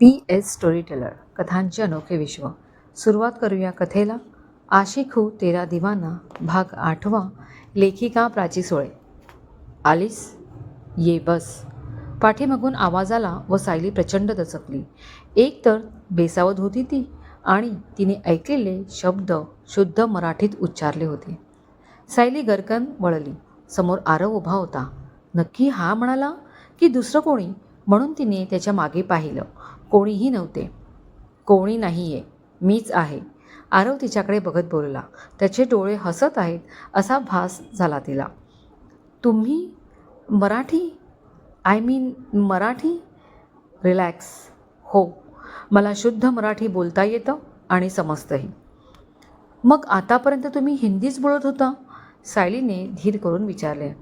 P S story teller कथांचे अनोखे विश्व. सुरुवात करूया कथेला. आशिक हू तेरा दिवाना भाग आठवा लेखिका प्राची सोळे. आलीस? ये बस. पाठीमागून आवाज आला व सायली प्रचंड दचकली. एक तर बेसावत होती ती आणि तिने ऐकलेले शब्द शुद्ध मराठीत उच्चारले होते. सायली गरकन वळली. समोर आरव उभा होता. नक्की हा म्हणाला की दुसरं कोणी? म्हणून तिने त्याच्यामागे पाहिलं. कोणीही नव्हते. कोणी नाही आहे मीच आहे. आरव तिच्याकडे बघत बोलला. त्याचे डोळे हसत आहेत असा भास झाला तिला. तुम्ही Marathi? I mean Marathi? Relax हो. मला शुद्ध मराठी बोलता येतं आणि समजतंही. मग आतापर्यंत तुम्ही हिंदीच बोलत होता? सायलीने धीर करून विचारले.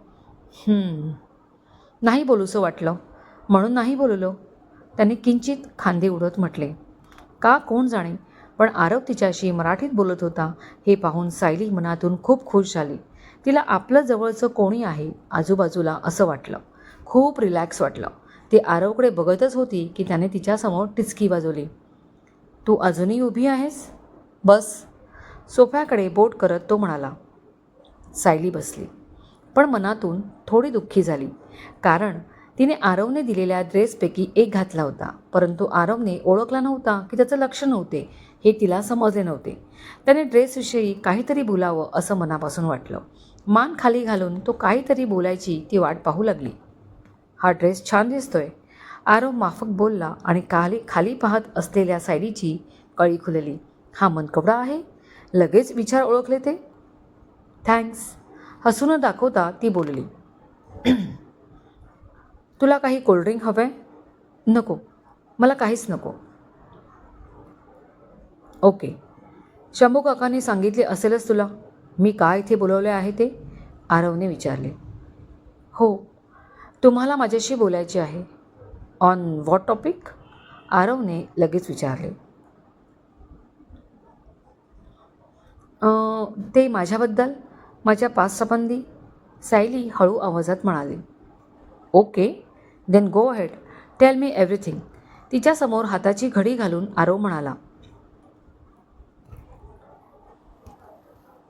नाही बोलूसं वाटलं. म्हणून नाही बोललो. त्याने किंचित खांदे उडत म्हटले का? कोण जाणे? पण आरव तिच्याशी मराठीत बोलत होता. हे पाहून सायली मनातून खूप खुश झाली. तिला आपलं जवळचं कोणी आहे आजूबाजूला असं वाटलं. खूप रिलॅक्स वाटलं. ती आरवकडे बघतच होती की त्याने तिच्यासमोर टिचकी वाजवली. तू अजूनही उभी आहेस? बस. सोफ्याकडे बोट करत तो म्हणाला. सायली बसली. पण मनातून थोडी दुःखी झाली. कारण तिने आरवने दिलेल्या ड्रेसपैकी एक घातला होता. परंतु आरवने ओळखला नव्हता की त्याचं लक्ष नव्हते हे तिला समजले नव्हते. त्याने ड्रेसविषयी काहीतरी बोलावं असं मनापासून वाटलं. मान खाली घालून तो काहीतरी बोलायची ती वाट पाहू लागली. हा ड्रेस छान दिसतोय. आरव माफक बोलला आणि खाली खाली पाहत असलेल्या सायडीची कळी खुलली. हा मनकवडा आहे? लगेच विचार ओळखले ते? थँक्स. हसून दाखवता ती बोलली. तुला काही कोल्ड्रिंक हवं आहे नको. मला काहीच नको. ओके शंभू काकांनी सांगितले असेलच तुला. मी का इथे बोलवले आहे ते? आरवने विचारले. हो. तुम्हाला माझ्याशी बोलायचे आहे. ऑन व्हॉट टॉपिक आरवने लगेच विचारले. ते माझ्याबद्दल माझ्या पास संबंधी सायली हळू आवाजात म्हणाली. Okay then go ahead tell me everything तिच्यासमोर हाताची घडी घालून आरव म्हणाला.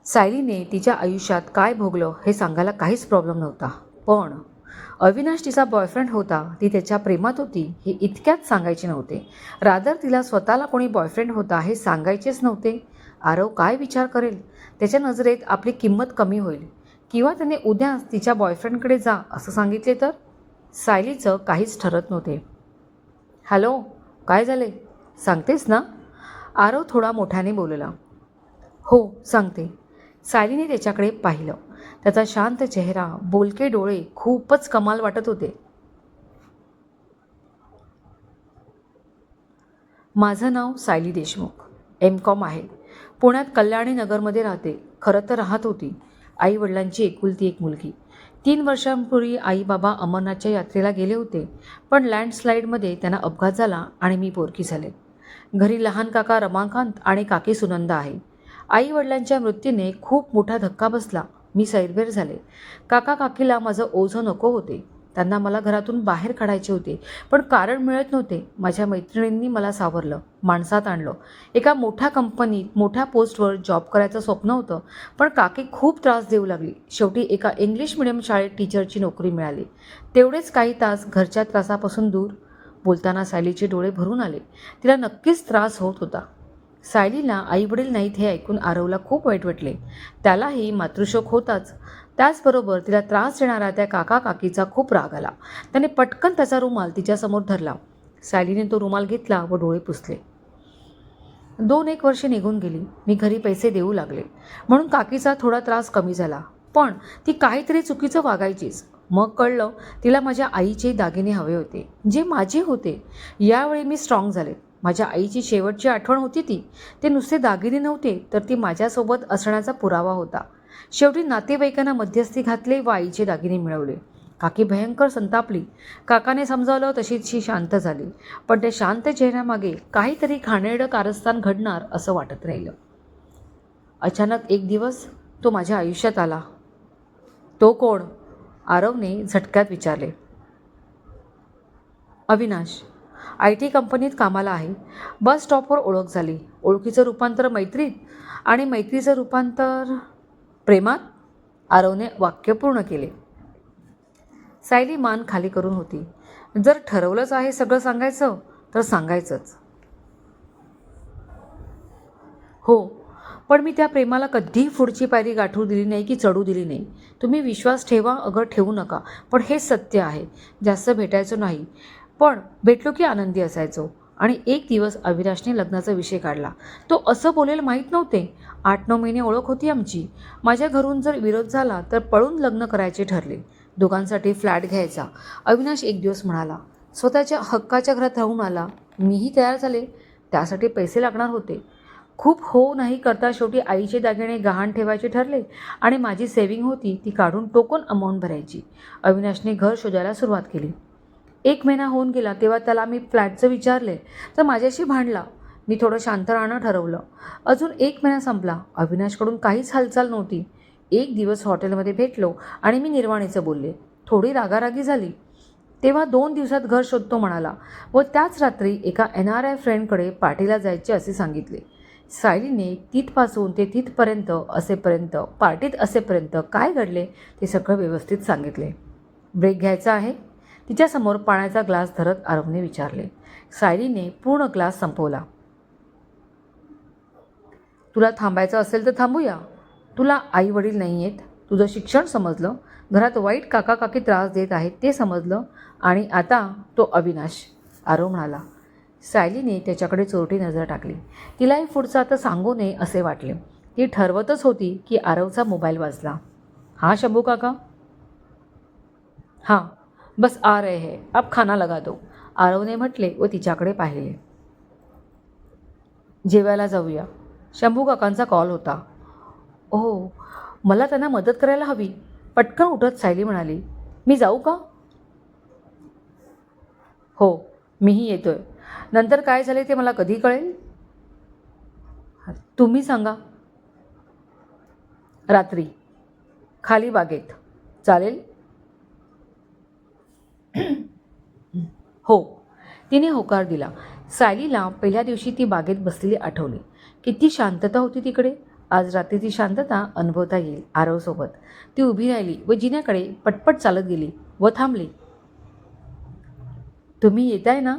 सायलीने तिच्या आयुष्यात काय भोगलं हे सांगायला काहीच प्रॉब्लेम नव्हता. पण अविनाश तिचा बॉयफ्रेंड होता ती त्याच्या प्रेमात होती हे इतक्यात सांगायचे नव्हते. रादर तिला स्वतःला कोणी बॉयफ्रेंड होता हे सांगायचेच नव्हते. आरव काय विचार करेल? त्याच्या नजरेत आपली किंमत कमी होईल. किंवा त्याने उद्या तिच्या बॉयफ्रेंडकडे जा असं सांगितले तर? सायलीचं काहीच ठरत नव्हते. हॅलो काय झाले? सांगतेस ना? आरव थोडा मोठ्याने बोलला. हो सांगते. सायलीने त्याच्याकडे पाहिलं. त्याचा शांत चेहरा बोलके डोळे खूपच कमाल वाटत होते. माझं नाव सायली देशमुख. एम कॉम आहे. पुण्यात कल्याणी नगरमध्ये राहते. खरं तर राहत होती. आई वडिलांची एकुलती एक मुलगी. तीन वर्षांपूर्वी आई बाबा अमरनाथच्या यात्रेला गेले होते पण लँडस्लाईडमध्ये त्यांना अपघात झाला आणि मी पोरकी झाले. घरी लहान काका रमाकांत आणि काकी सुनंदा आहे. आई वडिलांच्या मृत्यूने खूप मोठा धक्का बसला. मी सैरभेर झाले. काका काकीला माझं ओझं नको होते. त्यांना मला घरातून बाहेर काढायचे होते. पण कारण मिळत नव्हते. माझ्या मैत्रिणींनी मला सावरलं माणसात आणलं. एका मोठ्या कंपनीत मोठ्या पोस्टवर जॉब करायचं स्वप्न होतं पण काकी खूप त्रास देऊ लागली. शेवटी एका इंग्लिश मिडियम शाळेत टीचरची नोकरी मिळाली. तेवढेच काही तास घरच्या त्रासापासून दूर. बोलताना सायलीचे डोळे भरून आले. तिला नक्कीच त्रास होत होता. सायलीला आईवडील नाहीत हे ऐकून आरवला खूप वाईट वाटले. त्यालाही मातृशोक होताच. त्याचबरोबर तिला त्रास देणारा त्या काका काकीचा खूप राग आला. त्याने पटकन त्याचा रुमाल तिच्यासमोर धरला. सायलीने तो रुमाल घेतला व डोळे पुसले. दोन एक वर्षे निघून गेली. मी घरी पैसे देऊ लागले. म्हणून काकीचा थोडा त्रास कमी झाला. पण ती काहीतरी चुकीचं वागायचीच. मग कळलं तिला माझ्या आईचे दागिने हवे होते. जे माझे होते. यावेळी मी स्ट्रॉंग झाले. माझ्या आईची शेवटची आठवण होती ती. ते नुसते दागिने नव्हते तर ती माझ्यासोबत असण्याचा पुरावा होता. शेवटी नातेवाईकांना मध्यस्थी घातले व आईचे दागिने मिळवले. काकी भयंकर संतापली. काकाने समजावलं तशीच शी शांत झाली. पण त्या शांत चेहऱ्यामागे काहीतरी घाणेरडं कारस्थान घडणार असं वाटत राहिलं. अचानक एक दिवस तो माझ्या आयुष्यात आला. तो कोण? आरवने झटक्यात विचारले. अविनाश आय टी कंपनीत कामाला आहे. बस स्टॉपवर ओळख झाली. ओळखीचं रूपांतर मैत्रीत आणि मैत्रीचं रूपांतर प्रेमात आरवने वाक्य पूर्ण केले. सायली मान खाली करून होती. जर ठरवलंच आहे सगळं सांगायचं तर सांगायचंच. हो पण मी त्या प्रेमाला कधीही पुढची पायरी गाठू दिली नाही की चढू दिली नाही. तुम्ही विश्वास ठेवा अगं ठेवू नका. पण हे सत्य आहे. जास्त भेटायचं नाही. पण भेटलो की आनंदी असायचो. आणि एक दिवस अविनाशने लग्नाचा विषय काढला. तो असं बोलेल माहीत नव्हते. आठ नऊ महिने ओळख होती आमची. माझ्या घरून जर विरोध झाला तर पळून लग्न करायचे ठरले. दोघांसाठी फ्लॅट घ्यायचा. अविनाश एक दिवस म्हणाला स्वतःच्या हक्काच्या घरात राहून आला. मीही तयार झाले. त्यासाठी पैसे लागणार होते. खूप हो नाही करता शेवटी आईचे दागिने गहाण ठेवायचे ठरले आणि माझी सेविंग होती ती काढून टोकन अमाऊंट भरायची. अविनाशने घर शोधायला सुरुवात केली. एक महिना होऊन गेला तेव्हा त्याला मी फ्लॅटचं विचारले. तर माझ्याशी भांडला. मी थोडं शांत राहणं ठरवलं. अजून एक महिना संपला. अविनाशकडून काहीच हालचाल नव्हती. एक दिवस हॉटेलमध्ये भेटलो आणि मी निर्वाणीचं बोलले. थोडी रागारागी झाली. तेव्हा दोन दिवसात घर शोधतो म्हणाला व त्याच रात्री एका एन आर आय फ्रेंडकडे पार्टीला जायचे असे सांगितले. सायलीने तिथपासून ते तिथपर्यंत असेपर्यंत पार्टीत असेपर्यंत काय घडले ते सगळं व्यवस्थित सांगितले. ब्रेक घ्यायचा आहे? तिच्यासमोर पाण्याचा ग्लास धरत आरवने विचारले सायलीने पूर्ण ग्लास संपवला. तुला थांबायचं असेल तर थांबूया. तुला आई वडील नाही आहेत. तुझं शिक्षण समजलं. घरात वाईट काका काकी त्रास देत आहेत ते समजलं आणि आता तो अविनाश. आरव म्हणाला. सायलीने त्याच्याकडे चोरटी नजर टाकली. तिलाही पुढचं आता सांगू नये असे वाटले. ती ठरवतच होती की आरवचा मोबाईल वाजला. हां शंभू काका? हां. बस आ रहे है अब खाना लगा दो। आरवने म्हटले व तिच्याकडे पाहिले जेवायला जाऊया. शंभू काकांचा कॉल होता. ओ मला त्यांना मदत करायला हवी. पटकन उठत सायली म्हणाली मी जाऊ का? हो मीही येतोय. नंतर काय झाले ते मला कधी कळेल? तुम्ही सांगा. रात्री. खाली बागेत. चालेल. हो तिने होकार दिला. सायलीला पहिल्या दिवशी ती बागेत बसलेली आठवली. किती शांतता होती तिकडे. आज रात्रीची शांतता अनुभवता येईल आरवसोबत ती उभी राहिली व जिन्याकडे पटपट चालत गेली व थांबली. तुम्ही येताय ना?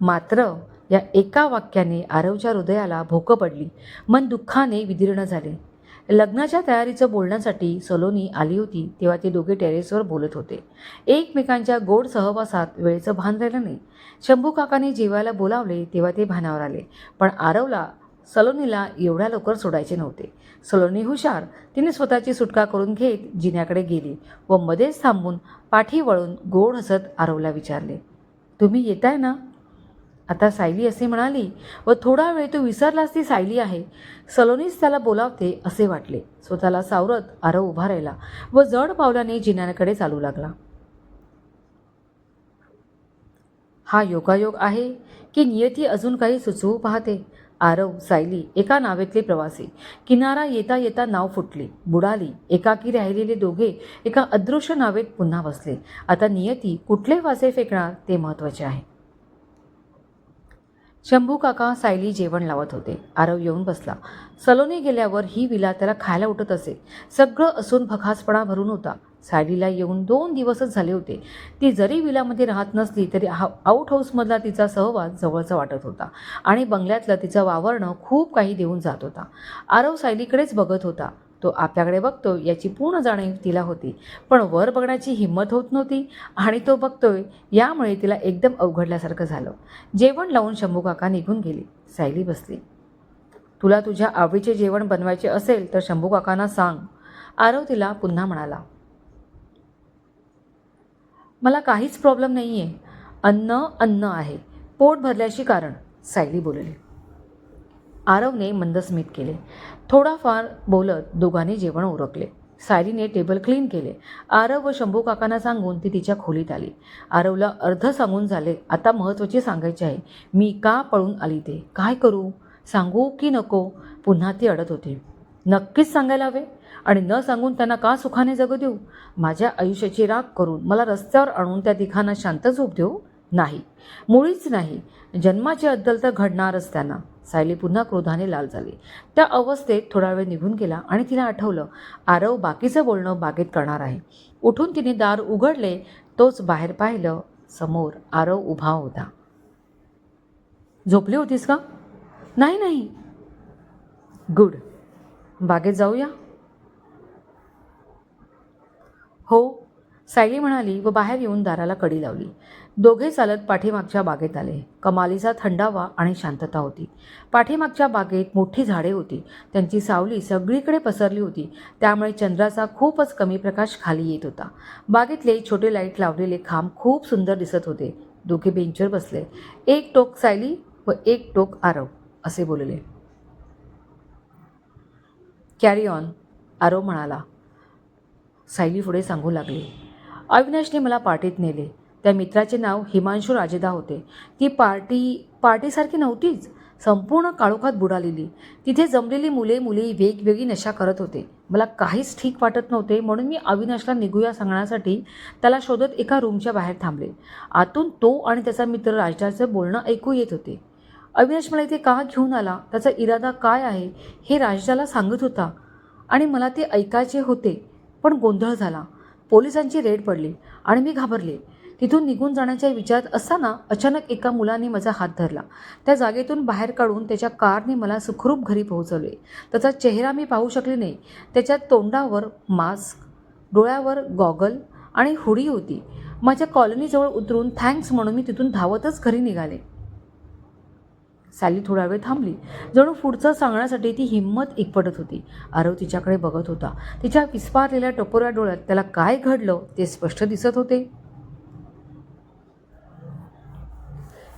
मात्र या एका वाक्याने आरवच्या हृदयाला भोकं पडली. मन दुःखाने विदीर्ण झाले. लग्नाच्या तयारीचं बोलण्यासाठी सलोनी आली होती तेव्हा ते दोघे टेरेसवर बोलत होते. एकमेकांच्या गोड सहवासात वेळेचं भान राहिलं नाही. शंभू काकाने जेवायला बोलावले तेव्हा ते भानावर आले. पण आरवला सलोनीला एवढ्या लवकर सोडायचे नव्हते. सलोनी हुशार तिने स्वतःची सुटका करून घेत जिन्याकडे गेली व मध्येच थांबून पाठी वळून गोड हसत आरवला विचारले तुम्ही येताय ना? आता सायली असे म्हणाली व थोडा वेळ तो विसरलाच ती सायली आहे. सलोनीच त्याला बोलावते असे वाटले. स्वतःला सावरत आरव उभा राहिला व जड पावलाने जिन्याकडे चालू लागला. हा योगायोग आहे की नियती अजून काही सुचवू पाहते. आरव सायली एका नावेतले प्रवासी. किनारा येता येता नाव फुटली. बुडाली एकाकी राहिलेले दोघे एका अदृश्य नावेत पुन्हा बसले. आता नियती कुठले वासे फेकणार ते महत्त्वाचे आहे. शंभू काका सायली जेवण लावत होते. आरव येऊन बसला. सलोनी गेल्यावर ही विला त्याला खायला उठत असे. सगळं असून भखासपणा भरून होता. सायलीला येऊन दोन दिवसच झाले होते. ती जरी विलामध्ये राहत नसली तरी हा आऊट हाऊसमधला तिचा सहवास जवळचा वाटत होता आणि बंगल्यातलं तिचं वावरणं खूप काही देऊन जात होता. आरव सायलीकडेच बघत होता. तो आपल्याकडे बघतो याची पूर्ण जाणीव तिला होती. पण वर बघण्याची हिंमत होत नव्हती आणि तो बघतोय यामुळे तिला एकदम अवघडल्यासारखं झालं. जेवण लावून शंभू काका निघून गेली. सायली बसली. तुला तुझ्या आवडीचे जेवण बनवायचे असेल तर शंभू काकांना सांग. आरव तिला पुन्हा म्हणाला. मला काहीच प्रॉब्लेम नाही आहे अन्न अन्न आहे. पोट भरल्याशी कारण सायली बोलली. आरवने मंदस्मित केले. थोडाफार बोलत दोघांनी जेवण उरकले. सायलीने टेबल क्लीन केले. आरव व शंभू काकांना सांगून ती तिच्या खोलीत आली. आरवला अर्ध सांगून झाले आता महत्त्वाचे सांगायचे आहे. मी का पळून आली ते काय करू? सांगू की नको? पुन्हा ती अडत होती. नक्कीच सांगायला हवे. आणि न सांगून त्यांना का सुखाने जगू देऊ? माझ्या आयुष्याची राग करून मला रस्त्यावर आणून त्या तिघांना शांत झोप देऊ? नाही. मुळीच नाही. जन्माची अद्दल तर घडणारच त्यांना. सायली पुन्हा क्रोधाने लाल झाली. त्या अवस्थेत थोडा वेळ निघून गेला आणि तिला आठवलं आरव बाकीचं बोलणं बागेत करणार आहे. उठून तिने दार उघडले तोच बाहेर पाहिलं समोर आरव उभा होता. झोपली होतीस का? नाही नाही. गुड. बागेत जाऊया? हो. सायली म्हणाली व बाहेर येऊन दाराला कडी लावली. दोघे चालत पाठीमागच्या बागेत आले. कमालीचा थंडावा आणि शांतता होती. पाठीमागच्या बागेत मोठी झाडे होती. त्यांची सावली सगळीकडे पसरली होती. त्यामुळे चंद्राचा खूपच कमी प्रकाश खाली येत होता. बागेतले छोटे लाइट लावलेले खांब खूप सुंदर दिसत होते. दोघे बेंचवर बसले. एक टोक सायली व एक टोक आरव असे बोलले. कॅरी ऑन आरव म्हणाला. सायली पुढे सांगू लागली. अविनाशने मला पार्टीत नेले. त्या मित्राचे नाव हिमांशू राजेदा होते. ती पार्टी पार्टीसारखी नव्हतीच. संपूर्ण काळोखात बुडालेली. तिथे जमलेली मुले मुली वेगवेगळी नशा करत होते. मला काहीच ठीक वाटत नव्हते म्हणून मी अविनाशला निघूया सांगण्यासाठी त्याला शोधत एका रूमच्या बाहेर थांबले. आतून तो आणि त्याचा मित्र राजदाचं बोलणं ऐकू येत होते. अविनाश मला इथे का घेऊन आला? त्याचा इरादा काय आहे? हे राजदाला सांगत होता. आणि मला ते ऐकायचे होते पण गोंधळ झाला. पोलिसांची रेड पडली आणि मी घाबरले. तिथून निघून जाण्याच्या विचारात असताना अचानक एका मुलाने माझा हात धरला. त्या जागेतून बाहेर काढून त्याच्या कारने मला सुखरूप घरी पोहोचवले. त्याचा चेहरा मी पाहू शकले नाही. त्याच्या तोंडावर मास्क डोळ्यावर गॉगल आणि हुडी होती. माझ्या कॉलनीजवळ उतरून थँक्स म्हणून मी तिथून धावतच घरी निघाले. सॅली थोडा वेळ थांबली. जणू पुढचं सांगण्यासाठी ती हिंमत एकपटत होती. आरव तिच्याकडे बघत होता. तिच्या विस्पारलेल्या टपोऱ्या डोळ्यात त्याला काय घडलं ते स्पष्ट दिसत होते.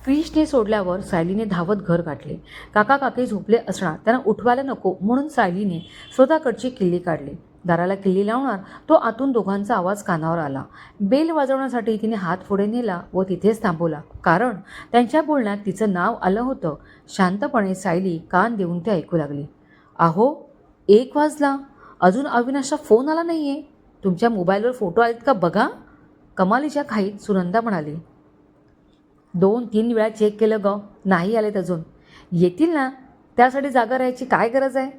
क्रिशने सोडल्यावर सायलीने धावत घर गाठले. काका काकी झोपले असणार त्यांना उठवायला नको म्हणून सायलीने स्वतःकडची किल्ली काढली. दाराला किल्ली लावणार तो आतून दोघांचा आवाज कानावर आला. बेल वाजवण्यासाठी तिने हात पुढे नेला व तिथेच थांबवला. कारण त्यांच्या बोलण्यात तिचं नाव आलं होतं. शांतपणे सायली कान देऊन ते ऐकू लागली. आहो एक वाजला. अजून अविनाशचा फोन आला नाही आहे तुमच्या मोबाईलवर फोटो आहेत का बघा. कमालीच्या खाईत सुनंदा म्हणाली. दोन तीन वेळा चेक केलं ग. नाही आलेत अजून. येतील ना? त्यासाठी जागा राहायची काय गरज आहे?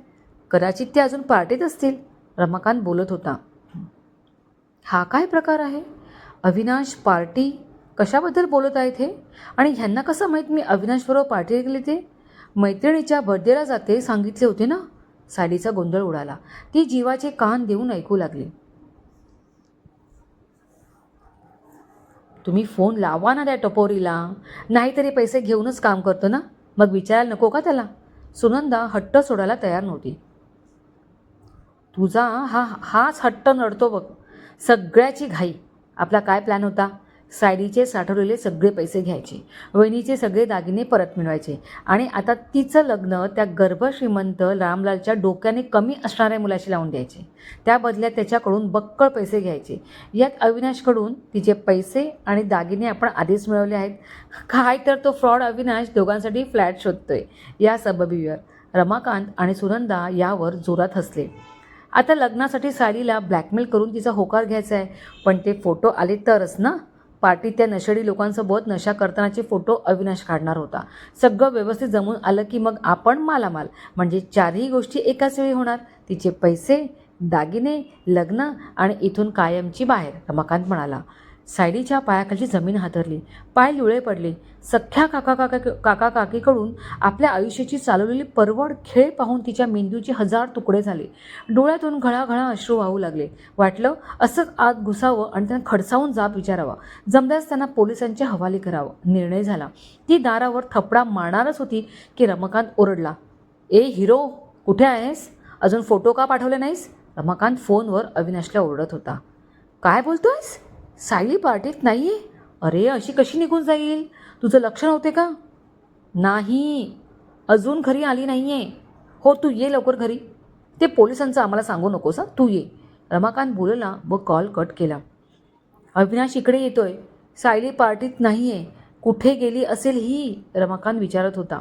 कदाचित ते अजून पार्टीत असतील. रमाकांत बोलत होता. हा काय प्रकार आहे? अविनाश पार्टी कशाबद्दल बोलत आहेत हे? आणि ह्यांना कसं माहीत मी अविनाशबरोबर पार्टी गेले ते? मैत्रिणीच्या बर्थडेला जाते सांगितले होते ना? साडीचा गोंधळ उडाला. ती जीवाचे कान देऊन ऐकू लागली. तुम्ही फोन लावा ना त्या टपोरीला. नाहीतरी पैसे घेऊनच काम करतो ना? मग विचारायला नको का त्याला? सुनंदा हट्ट सोडायला तयार नव्हती. तुझा हा हाच हट्ट नडतो बघ. सगळ्याची घाई. आपला काय प्लॅन होता? सायलीचे साठवलेले सगळे पैसे घ्यायचे. वहिनीचे सगळे दागिने परत मिळवायचे. आणि आता तिचं लग्न त्या गर्भश्रीमंत रामलालच्या डोक्याने कमी असणाऱ्या मुलाशी लावून द्यायचे. त्या बदल्यात त्याच्याकडून बक्कळ पैसे घ्यायचे. यात अविनाशकडून तिचे पैसे आणि दागिने आपण आधीच मिळवले आहेत. काय तर तो फ्रॉड अविनाश दोघांसाठी फ्लॅट शोधतोय. या सबबीवर रमाकांत आणि सुनंदा यावर जोरात हसले. आता लग्नासाठी साडीला ब्लॅकमेल करून तिचा होकार घ्यायचा आहे. पण ते फोटो आले तरच ना? पार्टीत त्या नशेडी लोकांसोबत नशा करतानाचे फोटो अविनाश काढणार होता. सगळं व्यवस्थित जमून आलं की मग आपण मालामाल. म्हणजे चारही गोष्टी एकाच वेळी होणार. तिचे पैसे दागिने लग्न आणि इथून कायमची बाहेर. रमाकांत म्हणाला सायलीच्या पायाखाली जमीन हातरली. पाय लुळे पडले. सख्ख्या काका काका काका काकीकडून आपल्या आयुष्याची चालवलेली परवड खेळ पाहून तिच्या मेंदूचे हजार तुकडे झाले. डोळ्यातून घळाघळा अश्रू वाहू लागले. वाटलं असंच आत घुसावं आणि त्यांना खडसावून जाब विचारावा. जमल्यास त्यांना पोलिसांच्या हवाली करावं. निर्णय झाला. ती दारावर थपडा मारणारच होती की रमाकांत ओरडला ए हिरो कुठे आहेस? अजून फोटो का पाठवले नाहीस? रमाकांत फोनवर अविनाशला ओरडत होता. काय बोलतोयस? सायली पार्टीत नाही आहे अरे अशी कशी निघून जाईल? तुझं लक्ष नव्हते का? नाही. अजून घरी आली नाही आहे हो तू ये लवकर घरी. ते पोलिसांचं आम्हाला सांगू नकोस हं. तू ये. रमाकांत बोलला व कॉल कट केला. अविनाश इकडे येतोय. सायली पार्टीत नाही आहे कुठे गेली असेल ही? रमाकांत विचारत होता.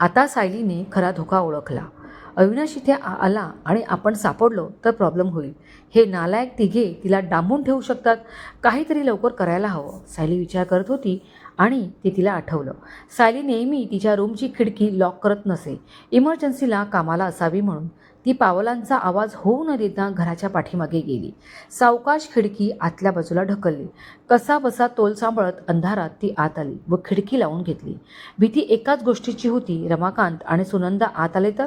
आता सायलीने खरा धोका ओळखला. अविनाश इथे आ- आला आणि आपण सापडलो तर प्रॉब्लेम होईल. हे नालायक तिघे तिला डांबून ठेवू शकतात. काहीतरी लवकर करायला हवं. सायली विचार करत होती आणि ते तिला आठवलं. सायली नेहमी तिच्या रूमची खिडकी लॉक करत नसे. इमर्जन्सीला कामाला असावी म्हणून. ती पावलांचा आवाज होऊ न देता घराच्या पाठीमागे गेली. सावकाश खिडकी आतल्या बाजूला ढकलली. कसा बसा तोल सांभाळत अंधारात ती आत आली व खिडकी लावून घेतली. भीती एकाच गोष्टीची होती रमाकांत आणि सुनंदा आत आले तर?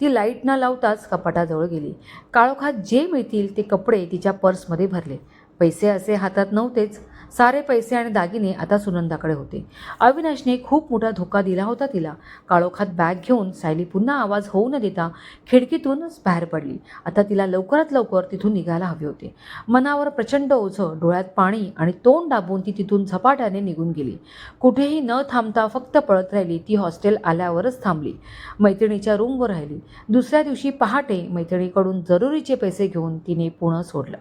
ती लाइट न लावताच कपाटाजवळ गेली. काळोखात जे मिळतील ते कपडे तिच्या पर्समध्ये भरले. पैसे असे हातात नव्हतेच. सारे पैसे आणि दागिने आता सुनंदाकडे होते. अविनाशने खूप मोठा धोका दिला होता तिला. काळोखात बॅग घेऊन सायली पुन्हा आवाज होऊ न देता खिडकीतूनच बाहेर पडली. आता तिला लवकरात लवकर तिथून निघायला हवे होते. मनावर प्रचंड ओझं डोळ्यात पाणी आणि तोंड दाबून ती तिथून झपाट्याने निघून गेली. कुठेही न थांबता फक्त पळत राहिली ती हॉस्टेल आल्यावरच थांबली. मैत्रिणीच्या रूमवर राहिली. दुसऱ्या दिवशी पहाटे मैत्रिणीकडून जरुरीचे पैसे घेऊन तिने पुणं सोडलं.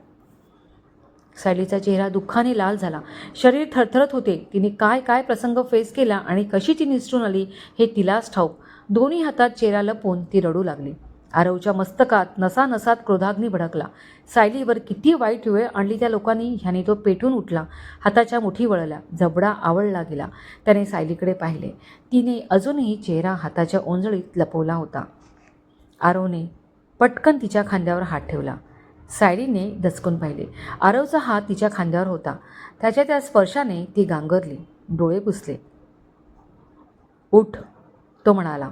सायलीचा चेहरा दुःखाने लाल झाला. शरीर थरथरत होते. तिने काय काय प्रसंग फेस केला आणि कशी ती निसटून आली हे तिलाच ठाऊक. दोन्ही हातात चेहरा लपवून ती रडू लागली. आरवच्या मस्तकात नसा नसात क्रोधाग्नी भडकला. सायलीवर किती वाईट वेळ आणली त्या लोकांनी ह्याने तो पेटून उठला. हाताच्या मुठी वळल्या. जबडा आवळला गेला. त्याने सायलीकडे पाहिले. तिने अजूनही चेहरा हाताच्या ओंजळीत लपवला होता. आरवने पटकन तिच्या खांद्यावर हात ठेवला. सायलीने दचकून पाहिले. आरवचा हात तिच्या खांद्यावर होता. त्याच्या त्या स्पर्शाने ती गांगरली. डोळे पुसले. उठ तो म्हणाला.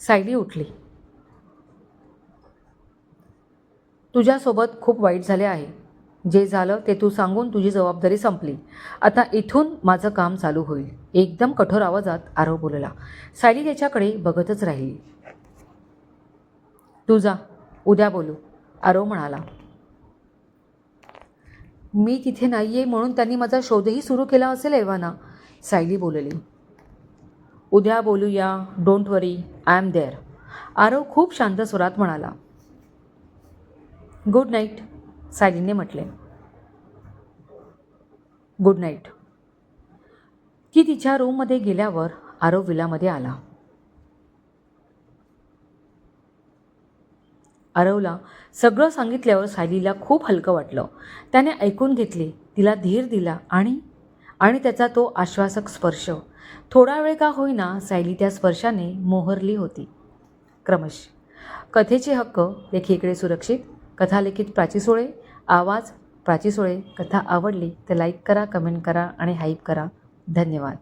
सायली उठली. तुझ्यासोबत खूप वाईट झाले आहे. जे झालं ते तू सांगून तुझी जबाबदारी संपली. आता इथून माझं काम चालू होईल. एकदम कठोर आवाजात आरव बोलला. सायली त्याच्याकडे बघतच राहिली. तू जा उद्या बोलू. आरो म्हणाला. मी तिथे नाही आहे म्हणून त्यांनी माझा शोधही सुरू केला असेल एव्हाना सायली बोलली. उद्या बोलूया don't worry I am there Aarav खूप शांत स्वरात म्हणाला. गुड नाईट सायलीने म्हटले. गुड नाईट ती तिच्या रूममध्ये गेल्यावर आरव विलामध्ये आला. आरवला सगळं सांगितल्यावर सायलीला खूप हलकं वाटलं. त्याने ऐकून घेतले तिला धीर दिला आणि आणि त्याचा तो आश्वासक स्पर्श. थोडा वेळ का होईना सायली त्या स्पर्शाने मोहरली होती. क्रमश. कथेचे हक्क लेखीकडे सुरक्षित कथालेखित प्राची सोळे आवाज प्राची सोळे कथा आवडली तर लाईक करा कमेंट करा आणि हाईप करा. धन्यवाद.